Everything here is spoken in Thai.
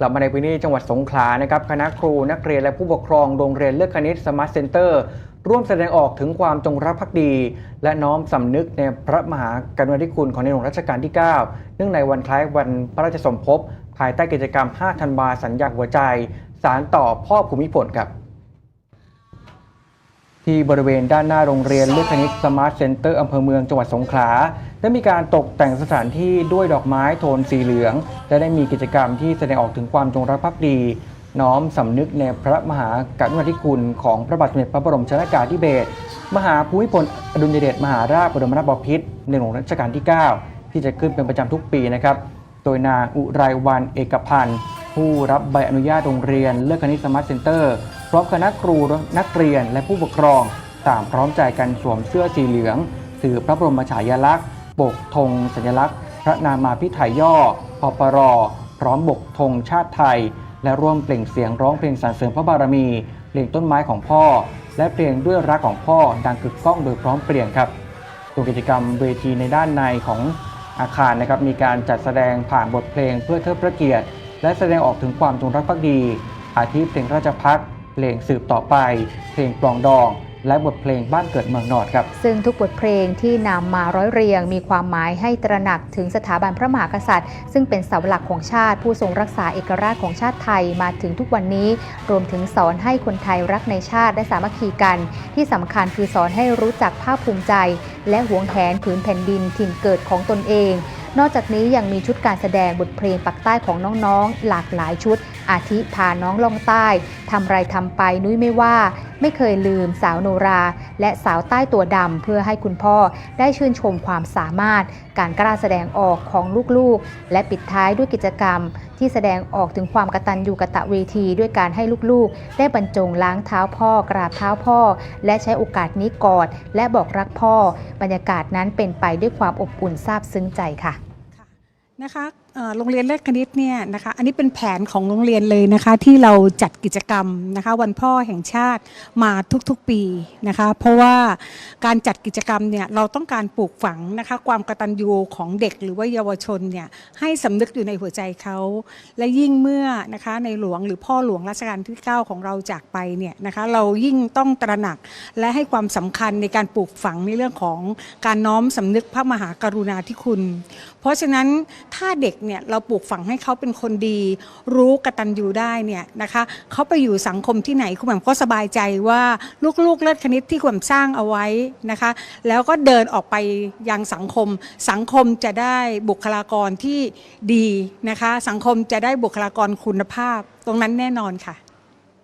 กลับมาในพื้นที่จังหวัดสงขลานะครับคณะครูนักเรียนและผู้ปกครองโรงเรียนเลือกคณิตสมาร์ทเซ็นเตอร์ร่วมแสดงออกถึงความจงรักภักดี และน้อมสำนึกในพระมหากรุณาธิคุณของในหลวงรัชกาลที่ 9 เนื่องในวันคล้ายวันพระราชสมภพ ภายใต้กิจกรรม 5 ธันวาสัญญาหัวใจ สารต่อพ่อภูมิพลครับ ที่บริเวณด้านหน้าโรงเรียนเลือกคณิตสมาร์ทเซ็นเตอร์อำเภอเมืองจังหวัดสงขลาได้มีการตกแต่งสถานที่ด้วยดอกไม้โทนสีเหลือง และได้มีกิจกรรมที่แสดงออกถึงความจงรักภักดี น้อมสำนึกในพระมหากรุณาธิคุณของพระบาทสมเด็จพระบรมชนากาธิเบศรมหาภูมิพลอดุลยเดชมหาราชบรมนาถบพิตรในหลวงรัชกาลที่ 9 ที่จะขึ้นเป็นประจำทุกปีนะครับ โดยนางอุไรวันเอกพันธ์ ผู้รับใบอนุญาตโรงเรียนเลือกคณิตสมาร์ทเซ็นเตอร์พร้อมคณะครูนักเรียนและผู้ปกครองต่างพร้อมใจกันสวมเสื้อสีเหลืองสื่อพระบรมฉายาลักษณ์ปกธงสัญลักษณ์ พระนามาพิไทยย่อพปรพร้อมบกธงชาติไทย และร่วมเปล่งเสียงร้องเพลงสรรเสริญพระบารมี เพลงต้นไม้ของพ่อ และเพลงด้วยรักของพ่อดังกึกก้องโดยพร้อมเพรียงครับตัวกิจกรรมเวทีในด้านในของอาคารนะครับมีการจัดแสดงผ่านบทเพลงเพื่อเทิดพระเกียรติ และแสดงออกถึงความจงรักภักดี อาทิเพลงราชพักเพลงสืบต่อไป เพลงปลองดอง และบทเพลงบ้านเกิดเมืองนอนครับ ซึ่งทุกบทเพลงที่นำมาร้อยเรียง มีความหมายให้ตระหนักถึงสถาบันพระมหากษัตริย์ ซึ่งเป็นเสาหลักของชาติ ผู้ทรงรักษาเอกราชของชาติไทยมาถึงทุกวันนี้ รวมถึงสอนให้คนไทยรักในชาติและสามัคคีกัน ที่สำคัญคือสอนให้รู้จักภาคภูมิใจ และหวงแหนผืนแผ่นดินถิ่นเกิดของตนเอง นอกจากนี้ยังมีชุดการแสดงบทเพลงปักใต้ของน้องๆ หลากหลายชุด อาทิพาน้องล่องใต้ทำไรทำไปนุ้ยไม่ว่า ไม่เคยลืมสาวโนรา และสาวใต้ตัวดำเพื่อให้คุณพ่อได้ชื่นชมความสามารถ การกล้าแสดงออกของลูกๆ และปิดท้ายด้วยกิจกรรม ที่แสดงออกถึงความกตัญญูกตะเวทีด้วยการให้ลูกๆ ได้บรรจงล้างเท้าพ่อกราบเท้าพ่อ และใช้โอกาสนี้กอด และบอกรักพ่อ บรรยากาศนั้นเป็นไปด้วยความอบอุ่นซาบซึ้งใจค่ะนะคะโรงเรียนเลือดคณิตเนี่ยนะคะอันนี้เป็นแผนของโรงเรียนเลยนะคะที่เราจัดกิจกรรมนะคะวันพ่อแห่งชาติมาทุกๆปีนะคะเพราะว่าการจัดกิจกรรมเนี่ยเราต้องการปลูกฝังนะคะความกตัญญูของเด็กหรือว่าเยาวชนเนี่ยให้สำนึกอยู่ในหัวใจเขาและยิ่งเมื่อนะคะในหลวงหรือพ่อหลวงรัชกาลที่ 9 ของเราจากไปเนี่ยนะคะเรายิ่งต้องตระหนักและให้ความสำคัญในการปลูกฝังในเรื่องของการน้อมสำนึกพระมหากรุณาธิคุณ เพราะฉะนั้นถ้าเด็กเนี่ยเราปลูกฝังให้เขาเป็นคนดี รู้กตัญญูได้เนี่ยนะคะเขาไปอยู่สังคมที่ไหนคุณแหม่มก็สบายใจว่าลูกๆเลิศคณิตที่คุณแหม่มสร้างเอาไว้นะคะ แล้วก็เดินออกไปยังสังคม สังคมจะได้บุคลากรที่ดีนะคะ สังคมจะได้บุคลากรคุณภาพ ตรงนั้นแน่นอนค่ะ